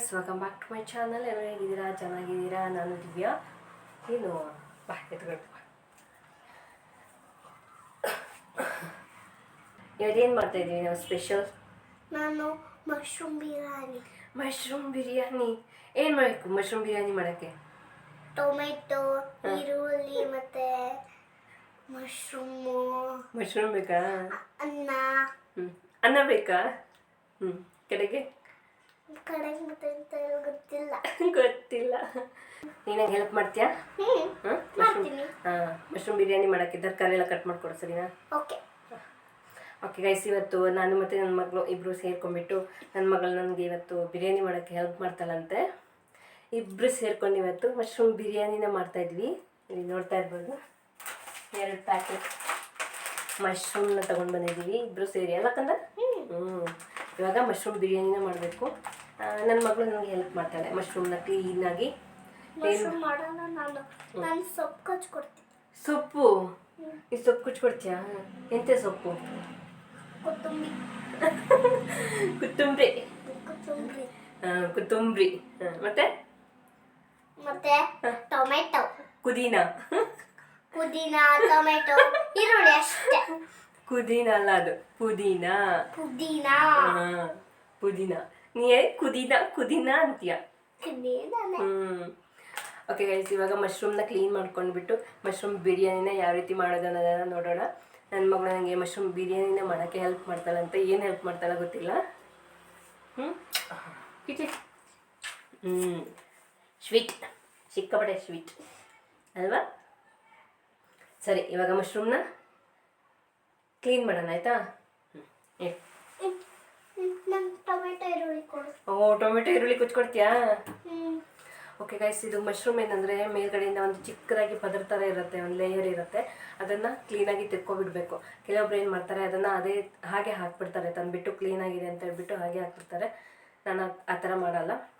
Guys welcome back to my channel ಎಲ್ಲರೂ ಹೇಗಿದ್ದೀರಾ? ಚೆನ್ನಾಗಿದ್ದೀರಾ? ನಾನು ದಿವ್ಯಾ. ಏನು? ಬಾ ಎತ್ಕೊಂಡು ಇವತ್ತೇನು ಮಾಡ್ತಾ ಇದ್ದೀವಿ ನಾವು ಸ್ಪೆಷಲ್ ನಾನು ಮಶ್ರೂಮ್ ಬಿರಿಯಾನಿ ಮಶ್ರೂಮ್ ಬಿರಿಯಾನಿ ಏನು ಮಾಡಬೇಕು ಮಶ್ರೂಮ್ ಬಿರಿಯಾನಿ ಮಾಡೋಕ್ಕೆ? ಟೊಮೆಟೊ ಈರುಳ್ಳಿ ಮತ್ತೆ ಮಶ್ರೂಮು ಮಶ್ರೂಮ್ ಬೇಕಾ? ಅನ್ನ. ಅನ್ನ ಬೇಕಾ? ಹ್ಞೂ ಕಡೆಗೆ? ಕಡೆಗೆ ಗೊತ್ತಿಲ್ಲ. ಗೊತ್ತಿಲ್ಲ. ನೀನಾಗ ಹೆಲ್ಪ್ ಮಾಡ್ತೀಯಾ? ಹಾಂ? ಮಾಡ್ತೀನಿ. ಹಾಂ ಮಶ್ರೂಮ್ ಬಿರಿಯಾನಿ ಮಾಡೋಕ್ಕೆ ತರಕಾರಿ ಎಲ್ಲ ಕಟ್ ಮಾಡಿಕೊಡು ಸರಿನಾ? ಓಕೆ. ಓಕೆ ಗೈಸ್ ಇವತ್ತು ನಾನು ಮತ್ತು ನನ್ನ ಮಗಳು ಇಬ್ಬರು ಸೇರ್ಕೊಂಡ್ಬಿಟ್ಟು ನನ್ನ ಮಗಳು ನನಗೆ ಇವತ್ತು ಬಿರಿಯಾನಿ ಮಾಡೋಕ್ಕೆ ಹೆಲ್ಪ್ ಮಾಡ್ತಾಳಂತೆ. ಇಬ್ಬರು ಸೇರ್ಕೊಂಡು ಇವತ್ತು ಮಶ್ರೂಮ್ ಬಿರಿಯಾನಿನ ಮಾಡ್ತಾಯಿದ್ವಿ. ಇಲ್ಲಿ ನೋಡ್ತಾ ಇರ್ಬೋದು. ಎರಡು ಪ್ಯಾಕೆಟ್ ಮಶ್ರೂಮ್ನ ತೊಗೊಂಡು ಬಂದಿದ್ದೀವಿ. ಇಬ್ಬರು ಸೇರಿ ಅಲ್ಲ ಕಂದ? ಹ್ಞೂ ಇವಾಗ ಮಶ್ರೂಮ್ ಬಿರಿಯಾನಿನ ಮಾಡಬೇಕು. ನನ್ನ ಮಗಳು ನನಗೆ ಹೆಲ್ಪ್ ಮಾಡ್ತಾಳೆ ಮಶ್ರೂಮ್ನ ಕ್ಲೀನಾಗಿ ಮಶ್ರೂಮ್ ಮಾಡೋಣ ನಾನು. ನಾನು ಸೊಪ್ಪು ಕಚ್ಕೊಡ್ತೀನಿ ಸೊಪ್ಪು? ಈ ಸೊಪ್ಪು ಕುಚ್ಕೊಡ್ತೀಯಾ ಎಂತೆ ಸೊಪ್ಪು? ಕೊತ್ತಂಬರಿ. ಕೊತ್ತಂಬರಿ. ಕೊತ್ತಂಬರಿ. ಕೊತ್ತಂಬರಿ. ಮತ್ತೆ? ಮತ್ತೆ ಟೊಮೆಟೊ. ಕುದೀನ ಪುದೀನ ಟೊಮೆಟೊ ಈರುಳ್ಳಿ ಅಷ್ಟೇ. ಕುದೀನ ಅಲ್ಲ ಅದು ಪುದೀನ. ಪುದೀನ. ಪುದೀನ. ನೀ ಕುದೀನ ಕುದೀನ ಅಂತೀಯ. ಓಕೆ ಗೈಸ್ ಇವಾಗ ಮಶ್ರೂಮ್ನ ಕ್ಲೀನ್ ಮಾಡ್ಕೊಂಡ್ಬಿಟ್ಟು ಮಶ್ರೂಮ್ ಬಿರಿಯಾನಿನ ಯಾವ ರೀತಿ ಮಾಡೋದು ಅನ್ನೋದನ್ನ ನೋಡೋಣ. ನನ್ನ ಮಗಳು ನನಗೆ ಮಶ್ರೂಮ್ ಬಿರಿಯಾನಿನ ಮಾಡೋಕ್ಕೆ ಹೆಲ್ಪ್ ಮಾಡ್ತಾಳಂತ ಏನು ಹೆಲ್ಪ್ ಮಾಡ್ತಾಳ ಗೊತ್ತಿಲ್ಲ? ಹ್ಞೂ ಕಿಚಿ ಹ್ಞೂ ಸ್ವೀಟ್ ಸಿಕ್ಕಾಪಟ್ಟೆ ಸ್ವೀಟ್ ಅಲ್ವಾ? ಸರಿ ಇವಾಗ ಮಶ್ರೂಮ್ನ ಕ್ಲೀನ್ ಮಾಡೋಣ ಆಯಿತಾ? ಹ್ಞೂ ನಂಗೆ ಟೊಮೆಟೊ ಈರುಳ್ಳಿ ಕೊಡು. ಓ ಟೊಮೆಟೊ ಈರುಳ್ಳಿ ಕುಚ್ಕೊಡ್ತೀಯಾ? ಓಕೆ ಗೈಸ್ ಇದು ಮಶ್ರೂಮ್ ಏನಂದರೆ ಮೇಲ್ಗಡೆಯಿಂದ ಒಂದು ಚಿಕ್ಕದಾಗಿ ಪದರ್ ಥರ ಇರುತ್ತೆ ಒಂದು ಲೇಯರ್ ಇರುತ್ತೆ. ಅದನ್ನು ಕ್ಲೀನಾಗಿ ತೆಕ್ಕೊಬಿಡ್ಬೇಕು. ಕೆಲವೊಬ್ರು ಏನು ಮಾಡ್ತಾರೆ ಅದನ್ನು ಅದೇ ಹಾಗೆ ಹಾಕ್ಬಿಡ್ತಾರೆ ತಂದುಬಿಟ್ಟು ಕ್ಲೀನಾಗಿದೆ ಅಂತ ಹೇಳ್ಬಿಟ್ಟು ಹಾಗೆ ಹಾಕ್ಬಿಡ್ತಾರೆ. ನಾನು ಆ- ಆ ಥರ ಮಾಡಲ್ಲ.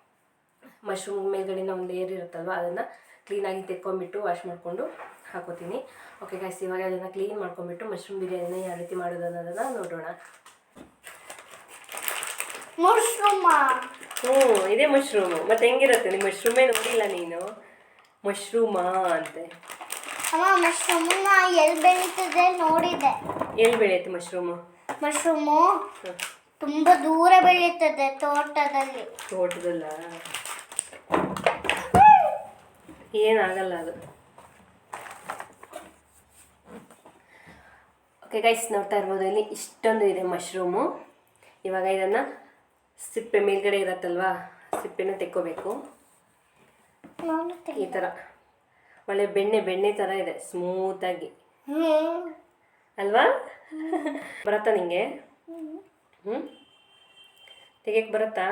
ಮಶ್ರೂಮ್ ಮೇಲ್ಗಡೆಯಿಂದ ಒಂದು ಲೇಯರ್ ಇರುತ್ತಲ್ವ ಅದನ್ನು ಕ್ಲೀನಾಗಿ ತೆಕ್ಕೊಂಬಿಟ್ಟು ವಾಶ್ ಮಾಡಿಕೊಂಡು ಹಾಕೋತೀನಿ. ಓಕೆ ಗೈಸ್ ಇವಾಗ ಅದನ್ನು ಕ್ಲೀನ್ ಮಾಡ್ಕೊಂಬಿಟ್ಟು ಮಶ್ರೂಮ್ ಬಿರಿಯಾನಿನ ಯಾವ ರೀತಿ ಮಾಡೋದು ಅನ್ನೋದನ್ನು ನೋಡೋಣ. ಮಶ್ರೂಮ ಹ್ಞೂ ಇದೇ ಮಶ್ರೂಮು ಮತ್ತೆ ಹೆಂಗಿರುತ್ತೆ? ನಿಮ್ಮ ಮಶ್ರೂಮೇ ನೋಡಿಲ್ಲ ನೀನು? ಮಶ್ರೂಮ ಅಂತೆ. ಅಮ್ಮ ಮಶ್ರೂಮನ್ನ ಎಲ್ಲಿ ಬೆಳೀತದೆ ನೋಡಿದೆ. ಎಲ್ಲಿ ಬೆಳೆಯುತ್ತೆ ಮಶ್ರೂಮು ಮಶ್ರೂಮು ತುಂಬ ದೂರ ಬೆಳೆಯುತ್ತದೆ ತೋಟದಲ್ಲಿ. ತೋಟದಲ್ಲ? ಏನಾಗಲ್ಲ ಅದು. ಓಕೆ ಗೈಸ್ ನೋಡ್ತಾ ಇರ್ಬೋದು. ಇಲ್ಲಿ ಇಷ್ಟೊಂದು ಇದೆ ಮಶ್ರೂಮು ಇವಾಗ ಇದನ್ನು ಸಿಪ್ಪೆ ಮೇಲ್ಗಡೆ ಇರತ್ತಲ್ವಾ? ಸಿಪ್ಪೆನ ತೆಕ್ಕೋಬೇಕು. ಈ ಥರ ಒಳ್ಳೆ ಬೆಣ್ಣೆ ಬೆಣ್ಣೆ ಥರ ಇದೆ ಸ್ಮೂತಾಗಿ ಅಲ್ವಾ? ಬರುತ್ತಾ ನಿಂಗೆ? ಹ್ಞೂ ತೆಗಿಯಕ್ಕೆ ಬರುತ್ತಾ?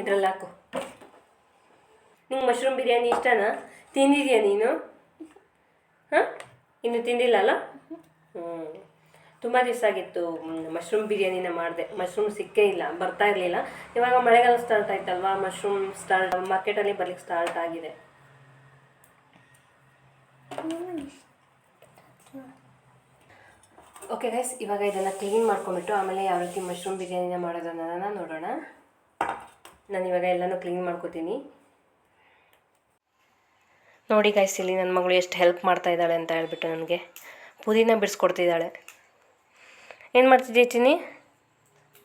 ಇದ್ರಲ್ಲಿ ಹಾಕು. ನಿಂಗೆ ಮಶ್ರೂಮ್ ಬಿರಿಯಾನಿ ಇಷ್ಟನಾ? ತಿಂದಿದ್ಯಾ ನೀನು? ಹಾಂ? ಇನ್ನು ತಿಂದಿಲ್ಲ ಅಲ್ಲ? ಹ್ಞೂ ತುಂಬ ದಿವಸ ಆಗಿತ್ತು ಮಶ್ರೂಮ್ ಬಿರಿಯಾನಿನ ಮಾಡಿದೆ. ಮಶ್ರೂಮ್ ಸಿಕ್ಕೇ ಇಲ್ಲ, ಬರ್ತಾ ಇರಲಿಲ್ಲ. ಇವಾಗ ಮಳೆಗಾಲ ಸ್ಟಾರ್ಟ್ ಆಯ್ತಲ್ವಾ ಮಶ್ರೂಮ್ ಸ್ಟಾರ್ಟ್ ಮಾರ್ಕೆಟಲ್ಲಿ ಬರ್ಲಿಕ್ಕೆ ಸ್ಟಾರ್ಟ್ ಆಗಿದೆ. ಓಕೆ ಗೈಸ್ ಇವಾಗ ಇದೆಲ್ಲ ಕ್ಲೀನ್ ಮಾಡ್ಕೊಂಬಿಟ್ಟು ಆಮೇಲೆ ಯಾವ ರೀತಿ ಮಶ್ರೂಮ್ ಬಿರಿಯಾನಿನ ಮಾಡೋದನ್ನ ನೋಡೋಣ. ನಾನು ಇವಾಗ ಎಲ್ಲನೂ ಕ್ಲೀನ್ ಮಾಡ್ಕೋತೀನಿ. ನೋಡಿ ಗೈಸ್ ಇಲ್ಲಿ ನನ್ನ ಮಗಳು ಎಷ್ಟು ಹೆಲ್ಪ್ ಮಾಡ್ತಾ ಇದ್ದಾಳೆ ಅಂತ ಹೇಳ್ಬಿಟ್ಟು ನನಗೆ. ಪುದೀನ ಬಿಡಿಸ್ಕೊಡ್ತಿದ್ದಾಳೆ. ಏನು ಮಾಡ್ತಿದ್ದೆ ಚಿನ್ನಿ?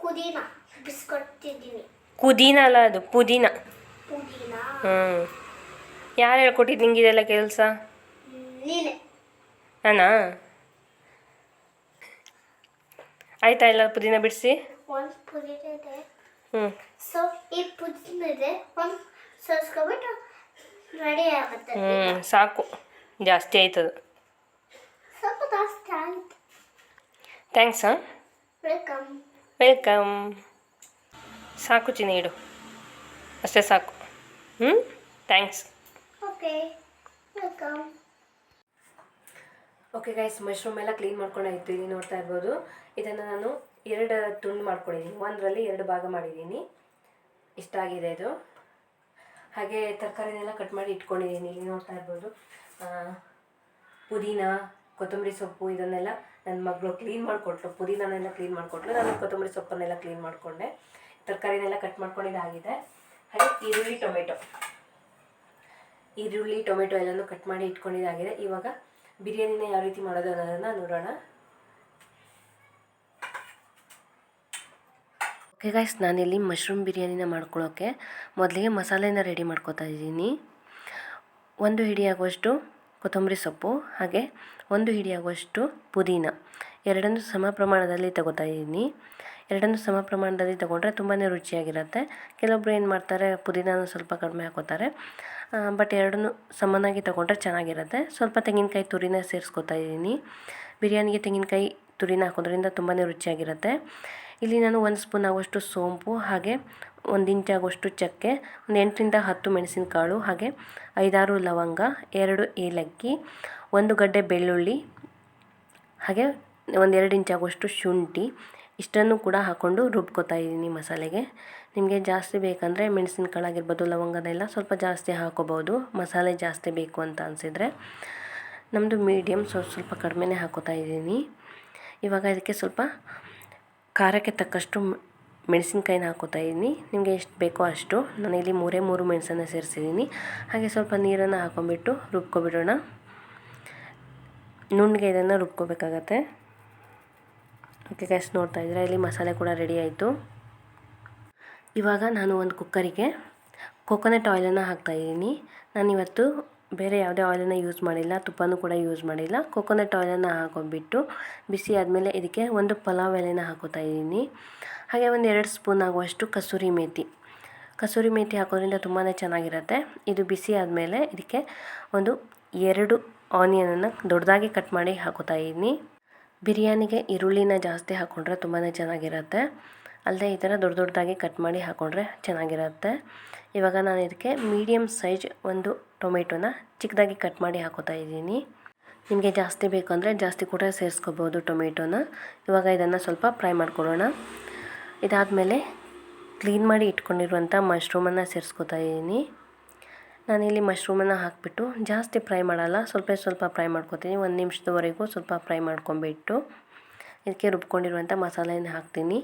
ಪುದೀನ ಬಿಸ್ಕೊಡ್ತಿದ್ದೀನಿ. ಕುದೀನ ಅಲ್ಲ ಅದು ಪುದೀನ. ಪುದೀನ? ಹ್ಞೂ ಯಾರು ಹೇಳ್ಕೊಟ್ಟಿದ್ದು ನಿಂಗೆ ಇದೆಲ್ಲ ಕೆಲಸ? ಅಣ್ಣ ನೀನೆ. ನಾನಾ? ಆಯ್ತಾ ಇಲ್ಲ ಪುದೀನ ಬಿಡಿಸಿ? ಒಂದು ಪುದೀನ ಇದೆ. ಹ್ಞೂ ಸೊ ಈ ಪುದೀನ ಇದೆ. ಒಂದು ಸೋಸ್ಕೊಬಿಟ್ಟು ರೆಡಿ ಆಗುತ್ತೆ. ಹ್ಞೂ ಸಾಕು. ಜಾಸ್ತಿ ಆಯ್ತದ. ಸ್ವಲ್ಪ ಜಾಸ್ತಿ ಆಯ್ತು. ಥ್ಯಾಂಕ್ಸ್ ಹಾಂ ವೆಲ್ಕಮ್ ವೆಲ್ಕಮ್ ಸಾಕು ಚಿನ್ನಿ ಇಡು. ಅಷ್ಟೇ ಸಾಕು. ಹ್ಞೂ thanks okay welcome okay guys mushroom ಎಲ್ಲ ಕ್ಲೀನ್ ಇತ್ತು ಇಲ್ಲಿ ನೋಡ್ತಾ ಇರ್ಬೋದು. ಇದನ್ನು ನಾನು ಎರಡು ತುಂಡು ಮಾಡ್ಕೊಂಡಿದ್ದೀನಿ. ಒಂದರಲ್ಲಿ ಎರಡು ಭಾಗ ಮಾಡಿದ್ದೀನಿ. ಇಷ್ಟ ಆಗಿದೆ ಇದು. ಹಾಗೆ ತರಕಾರಿನೆಲ್ಲ ಕಟ್ ಮಾಡಿ ಇಟ್ಕೊಂಡಿದ್ದೀನಿ. ಇಲ್ಲಿ ನೋಡ್ತಾ ಇರ್ಬೋದು. ಪುದೀನ ಕೊತ್ತಂಬರಿ ಸೊಪ್ಪು ಇದನ್ನೆಲ್ಲ ನನ್ನ ಮಗಳು ಕ್ಲೀನ್ ಮಾಡಿಕೊಟ್ಲು. ಪುದೀನನೆಲ್ಲ ಕ್ಲೀನ್ ಮಾಡಿಕೊಟ್ಲು. ನಾನು ಕೊತ್ತಂಬರಿ ಸೊಪ್ಪನ್ನೆಲ್ಲ ಕ್ಲೀನ್ ಮಾಡಿಕೊಂಡೆ. ತರಕಾರಿನೆಲ್ಲ ಕಟ್ ಮಾಡ್ಕೊಂಡಿದ್ದಾಗಿದೆ ಹಾಗೆ ಈರುಳ್ಳಿ, ಟೊಮೆಟೊ. ಈರುಳ್ಳಿ, ಟೊಮೆಟೊ ಎಲ್ಲನೂ ಕಟ್ ಮಾಡಿ ಇಟ್ಕೊಂಡಿದ್ದಾಗಿದೆ ಇವಾಗ ಬಿರಿಯಾನಿನ ಯಾವ ರೀತಿ ಮಾಡೋದು ಅನ್ನೋದನ್ನು ನೋಡೋಣ. ಓಕೆ ಗಾಯ್ಸ್ ನಾನಿಲ್ಲಿ ಮಶ್ರೂಮ್ ಬಿರಿಯಾನಿನ ಮಾಡ್ಕೊಳ್ಳೋಕ್ಕೆ ಮೊದಲಿಗೆ ಮಸಾಲೆನ ರೆಡಿ ಮಾಡ್ಕೊತಾ ಇದ್ದೀನಿ. ಒಂದು ಹಿಡಿಯಾಗುವಷ್ಟು ಕೊತ್ತಂಬರಿ ಸೊಪ್ಪು ಹಾಗೆ ಒಂದು ಹಿಡಿಯಾಗುವಷ್ಟು ಪುದೀನ. ಎರಡನ್ನೂ ಸಮ ಪ್ರಮಾಣದಲ್ಲಿ ತಗೋತಾ ಇದ್ದೀನಿ ಎರಡನ್ನೂ ಸಮ ಪ್ರಮಾಣದಲ್ಲಿ ತಗೊಂಡ್ರೆ ತುಂಬಾ ರುಚಿಯಾಗಿರುತ್ತೆ. ಕೆಲವೊಬ್ಬರು ಏನು ಮಾಡ್ತಾರೆ, ಪುದೀನನ ಸ್ವಲ್ಪ ಕಡಿಮೆ ಹಾಕೋತಾರೆ. ಬಟ್ ಎರಡನ್ನೂ ಸಮನಾಗಿ ತಗೊಂಡ್ರೆ ಚೆನ್ನಾಗಿರುತ್ತೆ. ಸ್ವಲ್ಪ ತೆಂಗಿನಕಾಯಿ ತುರಿನ ಸೇರಿಸ್ಕೊತಾ ಇದ್ದೀನಿ ಬಿರಿಯಾನಿಗೆ ತೆಂಗಿನಕಾಯಿ ತುರಿನ ಹಾಕೋದ್ರಿಂದ ತುಂಬಾ ರುಚಿಯಾಗಿರುತ್ತೆ. ಇಲ್ಲಿ ನಾನು ಒಂದು ಸ್ಪೂನ್ ಆಗುವಷ್ಟು ಸೋಂಪು, ಹಾಗೆ ಒಂದು ಇಂಚ್ ಆಗುವಷ್ಟು ಚಕ್ಕೆ, ಒಂದು ಎಂಟರಿಂದ ಹತ್ತು ಮೆಣಸಿನಕಾಳು, ಹಾಗೆ ಐದಾರು ಲವಂಗ, ಎರಡು ಏಲಕ್ಕಿ, ಒಂದು ಗಡ್ಡೆ ಬೆಳ್ಳುಳ್ಳಿ, ಹಾಗೆ ಒಂದೆರಡು ಇಂಚ್ ಆಗುವಷ್ಟು ಶುಂಠಿ, ಇಷ್ಟನ್ನು ಕೂಡ ಹಾಕ್ಕೊಂಡು ರುಬ್ಕೋತಾ ಇದ್ದೀನಿ ಮಸಾಲೆಗೆ. ನಿಮಗೆ ಜಾಸ್ತಿ ಬೇಕಂದರೆ ಮೆಣಸಿನಕಾಳು ಆಗಿರ್ಬೋದು ಲವಂಗನೆಲ್ಲ ಸ್ವಲ್ಪ ಜಾಸ್ತಿ ಹಾಕೋಬೋದು ಮಸಾಲೆ ಜಾಸ್ತಿ ಬೇಕು ಅಂತ ಅನಿಸಿದರೆ ನಮ್ಮದು ಮೀಡಿಯಮ್ ಸ್ವಲ್ಪ ಸ್ವಲ್ಪ ಕಡಿಮೆನೇ ಹಾಕೋತಾ ಇದ್ದೀನಿ. ಇವಾಗ ಇದಕ್ಕೆ ಸ್ವಲ್ಪ ಖಾರಕ್ಕೆ ತಕ್ಕಷ್ಟು ಮೆಣಸಿನ್ಕಾಯಿನ ಹಾಕೋತಾ ಇದ್ದೀನಿ ನಿಮಗೆ ಎಷ್ಟು ಬೇಕೋ ಅಷ್ಟು. ನಾನು ಇಲ್ಲಿ ಮೂರೇ ಮೂರು ಮೆಣಸನ್ನು ಸೇರಿಸಿದ್ದೀನಿ ಹಾಗೆ ಸ್ವಲ್ಪ ನೀರನ್ನು ಹಾಕೊಂಡ್ಬಿಟ್ಟು ರುಬ್ಕೊಬಿಡೋಣ. ನುಣ್ಣಗೆ ಇದನ್ನು ರುಬ್ಕೋಬೇಕಾಗತ್ತೆ. ಓಕೆ ಗ್ಯಾಸ್ ನೋಡ್ತಾ ಇದ್ದೀರಾ? ಇಲ್ಲಿ ಮಸಾಲೆ ಕೂಡ ರೆಡಿ ಆಯಿತು. ಇವಾಗ ನಾನು ಒಂದು ಕುಕ್ಕರಿಗೆ ಕೊಕೊನಟ್ ಆಯಿಲನ್ನು ಹಾಕ್ತಾಯಿದ್ದೀನಿ ನಾನಿವತ್ತು ಬೇರೆ ಯಾವುದೇ ಆಯಿಲನ್ನು ಯೂಸ್ ಮಾಡಿಲ್ಲ, ತುಪ್ಪನೂ ಕೂಡ ಯೂಸ್ ಮಾಡಿಲ್ಲ. ಕೊಕೊನಟ್ ಆಯಿಲನ್ನು ಹಾಕೊಂಡ್ಬಿಟ್ಟು ಬಿಸಿ ಆದಮೇಲೆ ಇದಕ್ಕೆ ಒಂದು ಪಲಾವ್ ಎಲೆನ ಹಾಕೋತಾ ಇದ್ದೀನಿ. ಹಾಗೆ ಒಂದು ಎರಡು ಸ್ಪೂನ್ ಆಗುವಷ್ಟು ಕಸೂರಿ ಮೇಥಿ ಕಸೂರಿ ಮೇಥಿ ಹಾಕೋದ್ರಿಂದ ತುಂಬಾ ಚೆನ್ನಾಗಿರುತ್ತೆ. ಇದು ಬಿಸಿ ಆದಮೇಲೆ ಇದಕ್ಕೆ ಒಂದು ಎರಡು ಆನಿಯನನ್ನು ದೊಡ್ಡದಾಗಿ ಕಟ್ ಮಾಡಿ ಹಾಕೋತಾ ಇದ್ದೀನಿ. ಬಿರಿಯಾನಿಗೆ ಈರುಳ್ಳಿನ ಜಾಸ್ತಿ ಹಾಕ್ಕೊಂಡ್ರೆ ತುಂಬಾ ಚೆನ್ನಾಗಿರುತ್ತೆ. ಅಲ್ಲದೆ ಈ ಥರ ದೊಡ್ಡ ದೊಡ್ಡದಾಗಿ ಕಟ್ ಮಾಡಿ ಹಾಕ್ಕೊಂಡ್ರೆ ಚೆನ್ನಾಗಿರುತ್ತೆ. ಇವಾಗ ನಾನು ಇದಕ್ಕೆ ಮೀಡಿಯಮ್ ಸೈಜ್ ಒಂದು ಟೊಮೆಟೊನ ಚಿಕ್ಕದಾಗಿ ಕಟ್ ಮಾಡಿ ಹಾಕೋತಾ ಇದ್ದೀನಿ. ನಿಮಗೆ ಜಾಸ್ತಿ ಬೇಕು ಅಂದರೆ ಜಾಸ್ತಿ ಕೂಡ ಸೇರಿಸ್ಕೋಬೋದು ಟೊಮೆಟೊನ. ಇವಾಗ ಇದನ್ನು ಸ್ವಲ್ಪ ಫ್ರೈ ಮಾಡ್ಕೊಳ್ಳೋಣ. ಇದಾದಮೇಲೆ ಕ್ಲೀನ್ ಮಾಡಿ ಇಟ್ಕೊಂಡಿರುವಂಥ ಮಶ್ರೂಮನ್ನು ಸೇರಿಸ್ಕೋತಾ ಇದ್ದೀನಿ. ನಾನಿಲ್ಲಿ ಮಶ್ರೂಮನ್ನು ಹಾಕಿಬಿಟ್ಟು ಜಾಸ್ತಿ ಫ್ರೈ ಮಾಡಲ್ಲ, ಸ್ವಲ್ಪ ಸ್ವಲ್ಪ ಫ್ರೈ ಮಾಡ್ಕೊತೀನಿ. ಒಂದು ನಿಮಿಷದವರೆಗೂ ಸ್ವಲ್ಪ ಫ್ರೈ ಮಾಡ್ಕೊಂಬಿಟ್ಟು ಇದಕ್ಕೆ ರುಬ್ಕೊಂಡಿರುವಂಥ ಮಸಾಲೆಯನ್ನು ಹಾಕ್ತೀನಿ.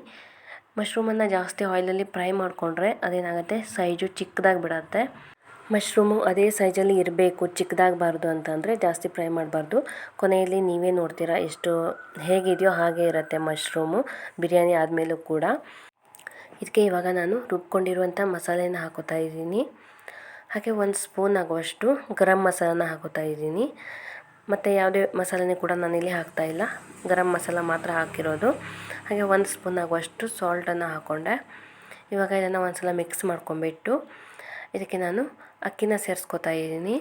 ಮಶ್ರೂಮನ್ನು ಜಾಸ್ತಿ ಆಯಿಲಲ್ಲಿ ಫ್ರೈ ಮಾಡಿಕೊಂಡ್ರೆ ಅದೇನಾಗುತ್ತೆ? ಸೈಜು ಚಿಕ್ಕದಾಗಿ ಬಿಡತ್ತೆ. ಮಶ್ರೂಮು ಅದೇ ಸೈಜಲ್ಲಿ ಇರಬೇಕು, ಚಿಕ್ಕದಾಗಬಾರ್ದು ಅಂತಂದರೆ ಜಾಸ್ತಿ ಫ್ರೈ ಮಾಡಬಾರ್ದು. ಕೊನೆಯಲ್ಲಿ ನೀವೇ ನೋಡ್ತೀರಾ ಎಷ್ಟು ಹೇಗಿದೆಯೋ ಹಾಗೆ ಇರುತ್ತೆ ಮಶ್ರೂಮು, ಬಿರಿಯಾನಿ ಆದಮೇಲೂ ಕೂಡ. ಇದಕ್ಕೆ ಇವಾಗ ನಾನು ರುಬ್ಕೊಂಡಿರುವಂಥ ಮಸಾಲೆನ ಹಾಕೋತಾ ಇದ್ದೀನಿ. ಹಾಗೆ ಒಂದು ಸ್ಪೂನ್ ಆಗುವಷ್ಟು ಗರಂ ಮಸಾಲನ ಹಾಕೋತಾ ಇದ್ದೀನಿ. ಮತ್ತು ಯಾವುದೇ ಮಸಾಲೆನೂ ಕೂಡ ನಾನಿಲ್ಲಿ ಹಾಕ್ತಾಯಿಲ್ಲ ಗರಂ ಮಸಾಲ ಮಾತ್ರ ಹಾಕಿರೋದು. ಹಾಗೆ ಒಂದು ಸ್ಪೂನ್ ಆಗುವಷ್ಟು ಸಾಲ್ಟನ್ನು ಹಾಕ್ಕೊಂಡೆ ಇವಾಗ ಇದನ್ನು ಒಂದು ಸಲ ಮಿಕ್ಸ್ ಮಾಡ್ಕೊಂಬಿಟ್ಟು ಇದಕ್ಕೆ ನಾನು ಅಕ್ಕಿನ ಸೇರಿಸ್ಕೊತಾ ಇದ್ದೀನಿ.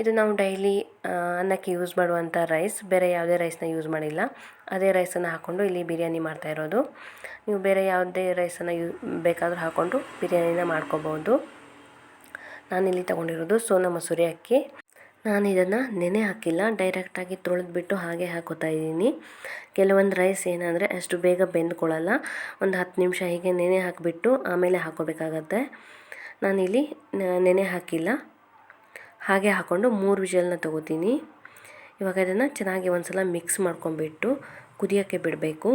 ಇದು ನಾವು ಡೈಲಿ ಅನ್ನಕ್ಕೆ ಯೂಸ್ ಮಾಡುವಂಥ ರೈಸ್ ಬೇರೆ ಯಾವುದೇ ರೈಸ್ನ ಯೂಸ್ ಮಾಡಿಲ್ಲ. ಅದೇ ರೈಸನ್ನು ಹಾಕ್ಕೊಂಡು ಇಲ್ಲಿ ಬಿರಿಯಾನಿ ಮಾಡ್ತಾ ಇರೋದು. ನೀವು ಬೇರೆ ಯಾವುದೇ ರೈಸನ್ನು ಯೂ, ಬೇಕಾದರೂ ಹಾಕ್ಕೊಂಡು ಬಿರಿಯಾನಿನ ಮಾಡ್ಕೋಬೋದು. ನಾನಿಲ್ಲಿ ತಗೊಂಡಿರೋದು ಸೋನಾ ಮಸೂರಿ ಅಕ್ಕಿ. ನಾನು ಇದನ್ನು ನೆನೆ ಹಾಕಿಲ್ಲ ಡೈರೆಕ್ಟಾಗಿ ತೊಳೆದ್ಬಿಟ್ಟು ಹಾಗೆ ಹಾಕೋತಾ ಇದ್ದೀನಿ. ಕೆಲವೊಂದು ರೈಸ್ ಏನಂದರೆ ಅಷ್ಟು ಬೇಗ ಬೆಂದ್ಕೊಳ್ಳಲ್ಲ ಒಂದು ಹತ್ತು ನಿಮಿಷ ಹೀಗೆ ನೆನೆ ಹಾಕಿಬಿಟ್ಟು ಆಮೇಲೆ ಹಾಕೋಬೇಕಾಗತ್ತೆ. ನಾನಿಲ್ಲಿ ನೆನೆ ಹಾಕಿಲ್ಲ. ಹಾಗೆ ಹಾಕ್ಕೊಂಡು ಮೂರು ವಿಷಲ್ನ ತೊಗೋತೀನಿ. ಇವಾಗ ಇದನ್ನು ಚೆನ್ನಾಗಿ ಒಂದು ಸಲ ಮಿಕ್ಸ್ ಮಾಡ್ಕೊಂಬಿಟ್ಟು ಕುದಿಯೋಕ್ಕೆ ಬಿಡಬೇಕು.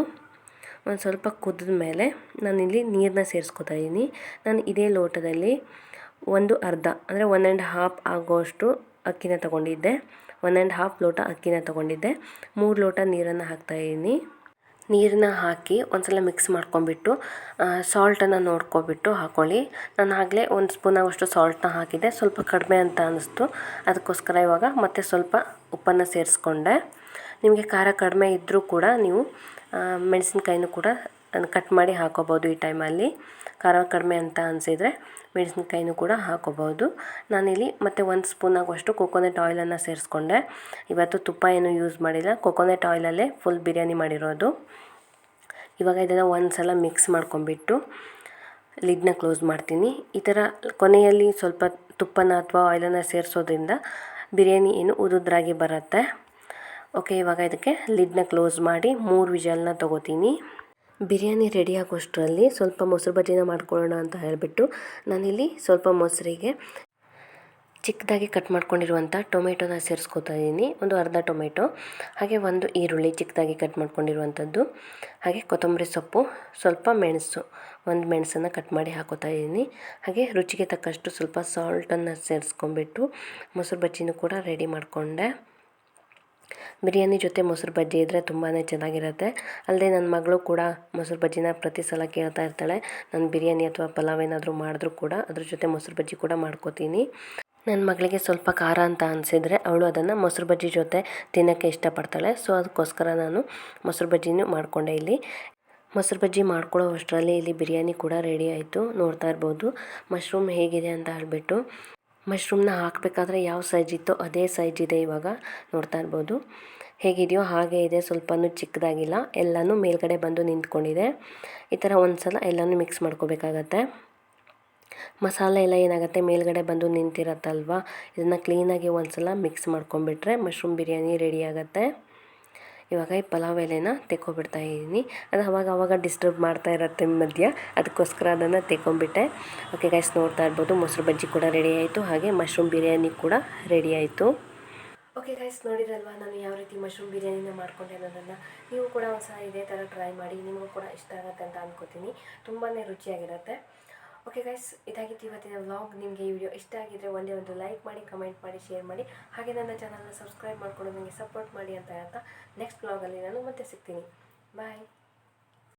ಒಂದು ಸ್ವಲ್ಪ ಕುದಿದ ಮೇಲೆ ನಾನಿಲ್ಲಿ ನೀರನ್ನ ಸೇರಿಸ್ಕೊತಾ ಇದ್ದೀನಿ. ನಾನು ಇದೇ ಲೋಟದಲ್ಲಿ ಒಂದು ಅರ್ಧ, ಅಂದರೆ ಒನ್ ಆ್ಯಂಡ್ ಹಾಫ್ ಆಗೋಷ್ಟು ಅಕ್ಕಿನ ತಗೊಂಡಿದ್ದೆ. ಒನ್ ಆ್ಯಂಡ್ ಹಾಫ್ ಲೋಟ ಅಕ್ಕಿನ ತಗೊಂಡಿದ್ದೆ. ಮೂರು ಲೋಟ ನೀರನ್ನು ಹಾಕ್ತಾಯಿದ್ದೀನಿ ನೀರನ್ನ ಹಾಕಿ ಒಂದು ಸಲ ಮಿಕ್ಸ್ ಮಾಡ್ಕೊಂಬಿಟ್ಟು ಸಾಲ್ಟನ್ನು ನೋಡ್ಕೊಬಿಟ್ಟು ಹಾಕ್ಕೊಳ್ಳಿ ನಾನು ಆಗಲೇ ಒಂದು ಸ್ಪೂನ್ ಆಗುವಷ್ಟು ಸಾಲ್ಟನ್ನ ಹಾಕಿದ್ದೆ ಸ್ವಲ್ಪ ಕಡಿಮೆ ಅಂತ ಅನ್ನಿಸ್ತು ಅದಕ್ಕೋಸ್ಕರ ಇವಾಗ ಮತ್ತೆ ಸ್ವಲ್ಪ ಉಪ್ಪನ್ನು ಸೇರಿಸ್ಕೊಂಡೆ. ನಿಮಗೆ ಖಾರ ಕಡಿಮೆ ಇದ್ದರೂ ಕೂಡ ನೀವು ಮೆಣಸಿನ್ಕಾಯಿನೂ ಕೂಡ ಕಟ್ ಮಾಡಿ ಹಾಕೋಬೋದು ಈ ಟೈಮಲ್ಲಿ ಖಾರ ಕಡಿಮೆ ಅಂತ ಅನಿಸಿದರೆ ಮೆಣಸಿನ್ಕಾಯಿನೂ ಕೂಡ ಹಾಕೋಬೋದು ನಾನಿಲ್ಲಿ ಮತ್ತು ಒಂದು ಸ್ಪೂನ್ ಆಗುವಷ್ಟು ಕೊಕೊನೆಟ್ ಆಯಿಲನ್ನು ಸೇರಿಸ್ಕೊಂಡೆ. ಇವತ್ತು ತುಪ್ಪ ಏನು ಯೂಸ್ ಮಾಡಿಲ್ಲ. ಕೊಕೊನೆಟ್ ಆಯಿಲಲ್ಲೇ ಫುಲ್ ಬಿರಿಯಾನಿ ಮಾಡಿರೋದು. ಇವಾಗ ಇದನ್ನು ಒಂದು ಸಲ ಮಿಕ್ಸ್ ಮಾಡ್ಕೊಂಬಿಟ್ಟು ಲಿಡ್ನ ಕ್ಲೋಸ್ ಮಾಡ್ತೀನಿ. ಈ ಥರ ಕೊನೆಯಲ್ಲಿ ಸ್ವಲ್ಪ ತುಪ್ಪನ ಅಥವಾ ಆಯಿಲನ್ನು ಸೇರಿಸೋದ್ರಿಂದ ಬಿರಿಯಾನಿ ಏನು ಉದುದ್ರಾಗಿ ಬರುತ್ತೆ. ಓಕೆ ಇವಾಗ ಇದಕ್ಕೆ ಲಿಡ್ನ ಕ್ಲೋಸ್ ಮಾಡಿ ಮೂರು ವಿಜಲ್ನ ತೊಗೋತೀನಿ. ಬಿರಿಯಾನಿ ರೆಡಿ ಆಗೋಷ್ಟರಲ್ಲಿ ಸ್ವಲ್ಪ ಮೊಸರು ಬಜ್ಜಿನ ಮಾಡ್ಕೊಳ್ಳೋಣ ಅಂತ ಹೇಳಿಬಿಟ್ಟು ನಾನಿಲ್ಲಿ ಸ್ವಲ್ಪ ಮೊಸರಿಗೆ ಚಿಕ್ಕದಾಗಿ ಕಟ್ ಮಾಡ್ಕೊಂಡಿರುವಂಥ ಟೊಮೆಟೊನ ಸೇರಿಸ್ಕೊತಾ ಇದ್ದೀನಿ. ಒಂದು ಅರ್ಧ ಟೊಮೆಟೊ, ಹಾಗೆ ಒಂದು ಈರುಳ್ಳಿ ಚಿಕ್ಕದಾಗಿ ಕಟ್ ಮಾಡ್ಕೊಂಡಿರುವಂಥದ್ದು, ಹಾಗೆ ಕೊತ್ತಂಬರಿ ಸೊಪ್ಪು, ಸ್ವಲ್ಪ ಮೆಣಸು, ಒಂದು ಮೆಣಸನ್ನು ಕಟ್ ಮಾಡಿ ಹಾಕೋತಾ ಇದ್ದೀನಿ. ಹಾಗೆ ರುಚಿಗೆ ತಕ್ಕಷ್ಟು ಸ್ವಲ್ಪ ಸಾಲ್ಟನ್ನು ಸೇರಿಸ್ಕೊಂಡ್ಬಿಟ್ಟು ಮೊಸರು ಬಜ್ಜಿನೂ ಕೂಡ ರೆಡಿ ಮಾಡಿಕೊಂಡೆ. ಬಿರಿಯಾನಿ ಜೊತೆ ಮೊಸರು ಬಜ್ಜಿ ಇದ್ದರೆ ತುಂಬಾ ಚೆನ್ನಾಗಿರುತ್ತೆ. ಅಲ್ಲದೆ ನನ್ನ ಮಗಳು ಕೂಡ ಮೊಸರು ಬಜ್ಜಿನ ಪ್ರತಿ ಸಲ ಕೇಳ್ತಾ ಇರ್ತಾಳೆ. ನಾನು ಬಿರಿಯಾನಿ ಅಥವಾ ಪಲಾವ್ ಏನಾದರೂ ಮಾಡಿದ್ರೂ ಕೂಡ ಅದ್ರ ಜೊತೆ ಮೊಸರು ಬಜ್ಜಿ ಕೂಡ ಮಾಡ್ಕೋತೀನಿ. ನನ್ನ ಮಗಳಿಗೆ ಸ್ವಲ್ಪ ಖಾರ ಅಂತ ಅನಿಸಿದರೆ ಅವಳು ಅದನ್ನು ಮೊಸರು ಬಜ್ಜಿ ಜೊತೆ ತಿನ್ನೋಕ್ಕೆ ಇಷ್ಟಪಡ್ತಾಳೆ. ಸೊ, ಅದಕ್ಕೋಸ್ಕರ ನಾನು ಮೊಸರು ಬಜ್ಜಿನೂ ಮಾಡಿಕೊಂಡೆ ಇಲ್ಲಿ. ಮೊಸರು ಬಜ್ಜಿ ಮಾಡ್ಕೊಳ್ಳೋ ಅಷ್ಟರಲ್ಲಿ ಇಲ್ಲಿ ಬಿರಿಯಾನಿ ಕೂಡ ರೆಡಿ ಆಯಿತು. ನೋಡ್ತಾ ಇರ್ಬೋದು. ಮಶ್ರೂಮ್ ಹೇಗಿದೆ ಅಂತ ಹೇಳಿಬಿಟ್ಟು. ಮಶ್ರೂಮ್ನ ಹಾಕಬೇಕಾದ್ರೆ ಯಾವ ಸೈಜ್ ಇತ್ತು ಅದೇ ಸೈಜ್ ಇದೆ ಇವಾಗ ನೋಡ್ತಾ ಇರ್ಬೋದು. ಹೇಗಿದೆಯೋ ಹಾಗೆ ಇದೆ, ಸ್ವಲ್ಪನೂ ಚಿಕ್ಕದಾಗಿಲ್ಲ. ಎಲ್ಲನೂ ಮೇಲ್ಗಡೆ ಬಂದು ನಿಂತ್ಕೊಂಡಿದೆ. ಈ ಥರ ಒಂದು ಸಲ ಎಲ್ಲನೂ ಮಿಕ್ಸ್ ಮಾಡ್ಕೋಬೇಕಾಗತ್ತೆ. ಮಸಾಲೆ ಎಲ್ಲ ಏನಾಗುತ್ತೆ, ಮೇಲ್ಗಡೆ ಬಂದು ನಿಂತಿರತ್ತಲ್ವ? ಇದನ್ನು ಕ್ಲೀನಾಗಿ ಒಂದು ಸಲ ಮಿಕ್ಸ್ ಮಾಡ್ಕೊಂಬಿಟ್ರೆ ಮಶ್ರೂಮ್ ಬಿರಿಯಾನಿ ರೆಡಿ ಇವಾಗ ಈ ಪಲಾವ್ ಎಲೆನ ತೆಕ್ಕೊಬಿಡ್ತಾ ಇದ್ದೀನಿ. ಅದು ಅವಾಗ ಅವಾಗ ಡಿಸ್ಟರ್ಬ್ ಮಾಡ್ತಾ ಇರುತ್ತೆ ಮಧ್ಯ. ಅದಕ್ಕೋಸ್ಕರ ಅದನ್ನು ತೆಕ್ಕೊಂಬಿಟ್ಟೆ ಓಕೆ ಗೈಸ್ ನೋಡ್ತಾ ಇರ್ಬೋದು, ಮೊಸರು ಬಜ್ಜಿ ಕೂಡ ರೆಡಿ ಆಯಿತು. ಹಾಗೆ ಮಶ್ರೂಮ್ ಬಿರಿಯಾನಿ ಕೂಡ ರೆಡಿ ಆಯಿತು. ಓಕೆ ಗೈಸ್ ನೋಡಿದ್ರಲ್ವ ನಾನು ಯಾವ ರೀತಿ ಮಶ್ರೂಮ್ ಬಿರಿಯಾನಿನ ಮಾಡ್ಕೊಂಡೆ ಅನ್ನೋದನ್ನು? ನೀವು ಕೂಡ ಒಂದ್ಸಲ ಇದೇ ಥರ ಟ್ರೈ ಮಾಡಿ. ನಿಮಗೂ ಕೂಡ ಇಷ್ಟ ಆಗುತ್ತೆ ಅಂತ ಅಂದ್ಕೋತೀನಿ ತುಂಬಾ ರುಚಿಯಾಗಿರುತ್ತೆ. ಓಕೆ ಗೈಸ್ ಇದಾಗಿತ್ತು ಇವತ್ತಿನ ವ್ಲಾಗ್ ನಿಮಗೆ ಈ ವಿಡಿಯೋ ಇಷ್ಟ ಆಗಿದ್ದರೆ ಒಂದೇ ಒಂದು ಲೈಕ್ ಮಾಡಿ ಕಮೆಂಟ್ ಮಾಡಿ ಶೇರ್ ಮಾಡಿ. ಹಾಗೆ ನನ್ನ ಚಾನಲ್ನ ಸಬ್ಸ್ಕ್ರೈಬ್ ಮಾಡ್ಕೊಂಡು ನನಗೆ ಸಪೋರ್ಟ್ ಮಾಡಿ ಅಂತ ಹೇಳ್ತಾ ನೆಕ್ಸ್ಟ್ ವ್ಲಾಗಲ್ಲಿ ನಾನು ಮತ್ತೆ ಸಿಗ್ತೀನಿ. ಬಾಯ್